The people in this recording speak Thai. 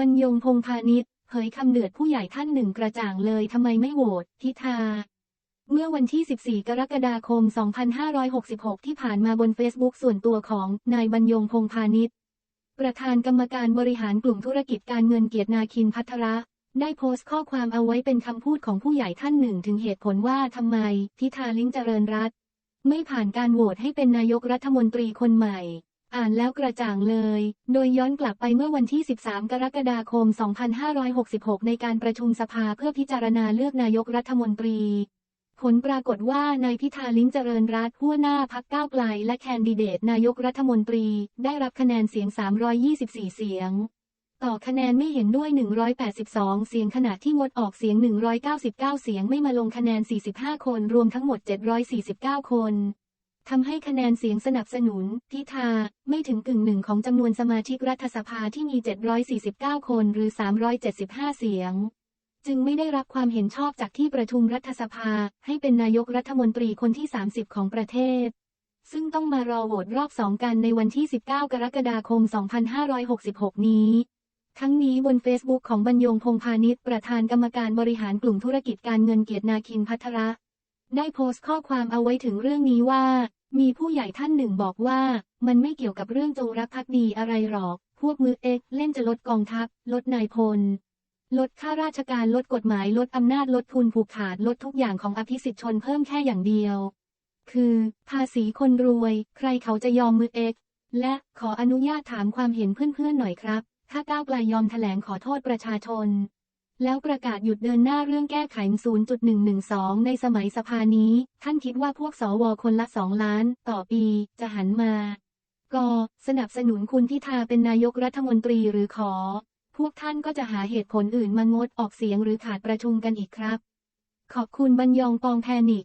บรรยงพงพาณิชย์เผยคำเดือดผู้ใหญ่ท่านหนึ่งกระจ่างเลยทำไมไม่โหวตพิธา เมื่อวันที่ 14 กรกฎาคม 2566 ที่ผ่านมาบนเฟซบุ๊กส่วนตัวของนายบรรยงพงพาณิชย์ประธานกรรมการบริหารกลุ่มธุรกิจการเงินเกียรตินาคินพัทระ ได้โพสต์ข้อความเอาไว้เป็นคำพูดของผู้ใหญ่ท่านหนึ่งถึงเหตุผลว่าทำไมพิธาลิ้มเจริญรัตไม่ผ่านการโหวตให้เป็นนายกรัฐมนตรีคนใหม่ อ่านแล้วกระจ่างเลย โดยย้อนกลับไปเมื่อวันที่ 13 กรกฎาคม 2566 ในการประชุมสภาเพื่อพิจารณาเลือกนายกรัฐมนตรี ผลปรากฏว่านายพิธาลิ้มเจริญรัตหัวหน้าพักก้าวไกลและแคนดิเดตนายกรัฐมนตรี ได้รับคะแนนเสียง 324 เสียง ต่อคะแนนไม่เห็นด้วย 182 เสียงขณะที่งดออกเสียง 199 เสียงไม่มาลงคะแนน 45 คน รวมทั้งหมด 749 คน ทำให้คะแนนเสียงสนับสนุน พิธา ไม่ถึงกึ่งหนึ่งของจำนวนสมาชิกรัฐสภาที่มี 749 คนหรือ 375 เสียง จึงไม่ได้รับความเห็นชอบจากที่ประชุมรัฐสภา ให้เป็นนายกรัฐมนตรีคนที่ 30 ของประเทศ ซึ่งต้องมารอโหวตรอบสองกันในวันที่ 19 กรกฎาคม 2566 นี้ทั้งนี้บนเฟซบุ๊กของบรรยงพงพาณิชย์ประธานกรรมการบริหารกลุ่มธุรกิจการเงินเกียรตินาคินพัทระ ได้โพสต์ข้อความเอาไว้ถึงเรื่องนี้ว่า มีผู้ใหญ่ท่านหนึ่งบอกว่า มันไม่เกี่ยวกับเรื่องจงรักภักดีอะไรหรอก พวกมือเอ็กเล่นจะลดกองทัพ ลดนายพล ลดข้าราชการลดกฎหมายลดอำนาจลดทุนผูกขาดลดทุกอย่างของอภิสิทธิชนเพิ่มแค่อย่างเดียว คือ ภาษีคนรวย ใครเขาจะยอมมือเอ็กและขออนุญาตถามความเห็นเพื่อนๆหน่อยครับ ถ้าก้าวไกลยอมแถลงขอโทษประชาชน แล้วประกาศหยุดเดินหน้าเรื่องแก้ไข 0.112 ในสมัยสภานี้ ท่านคิดว่าพวกสวคนละ 2 ล้าน ต่อปี จะหันมา ก สนับสนุนคุณพิธาเป็นนายกรัฐมนตรีหรือขอ พวกท่านก็จะหาเหตุผลอื่นมางดออกเสียงหรือขาดประชุมกันอีกครับ ขอบคุณบรรยองปองแพนิก